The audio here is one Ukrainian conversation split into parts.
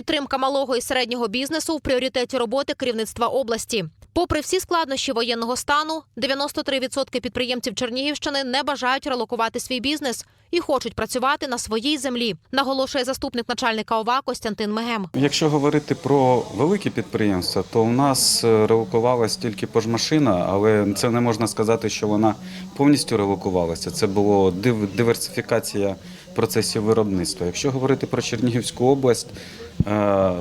Підтримка малого і середнього бізнесу в пріоритеті роботи керівництва області. Попри всі складнощі воєнного стану, 93% підприємців Чернігівщини не бажають релокувати свій бізнес і хочуть працювати на своїй землі, наголошує заступник начальника ОВА Костянтин Мегем. Якщо говорити про великі підприємства, то у нас е, релокувалась тільки пожмашина, але це не можна сказати, що вона повністю релокувалася. Це було див- диверсифікація процесів виробництва. Якщо говорити про Чернігівську область,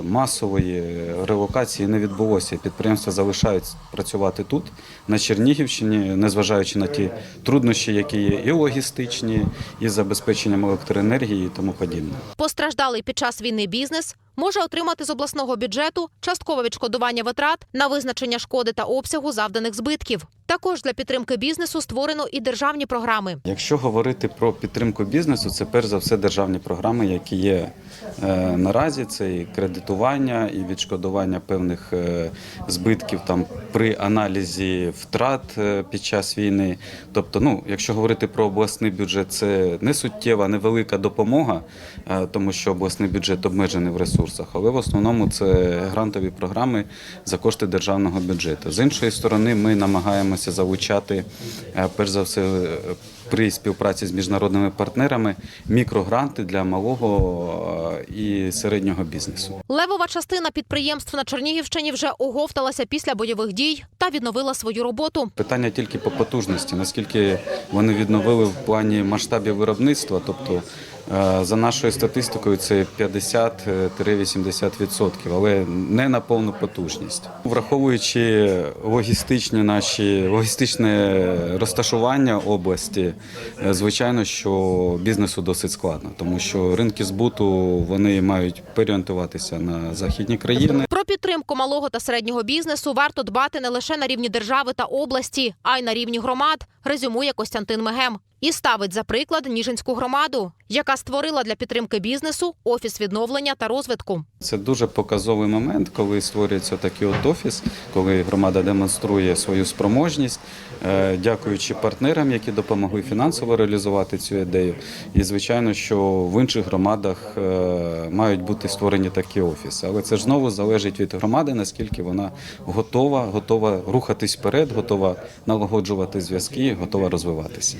масової релокації не відбулося. Підприємства залишають працювати тут, на Чернігівщині, незважаючи на ті труднощі, які є і логістичні, і забезпеченням електроенергії і тому подібне. Постраждалий під час війни бізнес може отримати з обласного бюджету часткове відшкодування витрат на визначення шкоди та обсягу завданих збитків. Також для підтримки бізнесу створено і державні програми. Якщо говорити про підтримку бізнесу, це перш за все державні програми, які є е, наразі. Це і кредитування, і відшкодування певних е, збитків там при аналізі втрат е, під час війни. Тобто, ну, якщо говорити про обласний бюджет, це не суттєва, невелика допомога, е, тому що обласний бюджет обмежений в ресурсах, але в основному це грантові програми за кошти державного бюджету. З іншої сторони, ми намагаємося залучати, е, перш за все, при співпраці з міжнародними партнерами мікрогранти для малого е, і середнього бізнесу. Левова частина підприємств на Чернігівщині вже оговталася після бойових дій та відновила свою роботу. Питання тільки по потужності, наскільки вони відновили в плані масштабів виробництва, тобто. Е, За нашою статистикою, це 50-80%, але не на повну потужність. Враховуючи логістичні наші логістичне розташування області, е, звичайно, що бізнесу досить складно, тому що ринки збуту вони мають переорієнтуватися на західні країни. Про підтримку малого та середнього бізнесу варто дбати не лише на рівні держави та області, а й на рівні громад, резюмує Костянтин Мегем. І ставить за приклад Ніжинську громаду, яка створила для підтримки бізнесу офіс відновлення та розвитку. Це дуже показовий момент, коли створюється такий от офіс, коли громада демонструє свою спроможність, е, дякуючи партнерам, які допомогли фінансово реалізувати цю ідею. І звичайно, що в інших громадах е, мають бути створені такі офіси. Але це ж знову залежить від громади, наскільки вона готова, готова рухатись вперед, готова налагоджувати зв'язки, готова розвиватися.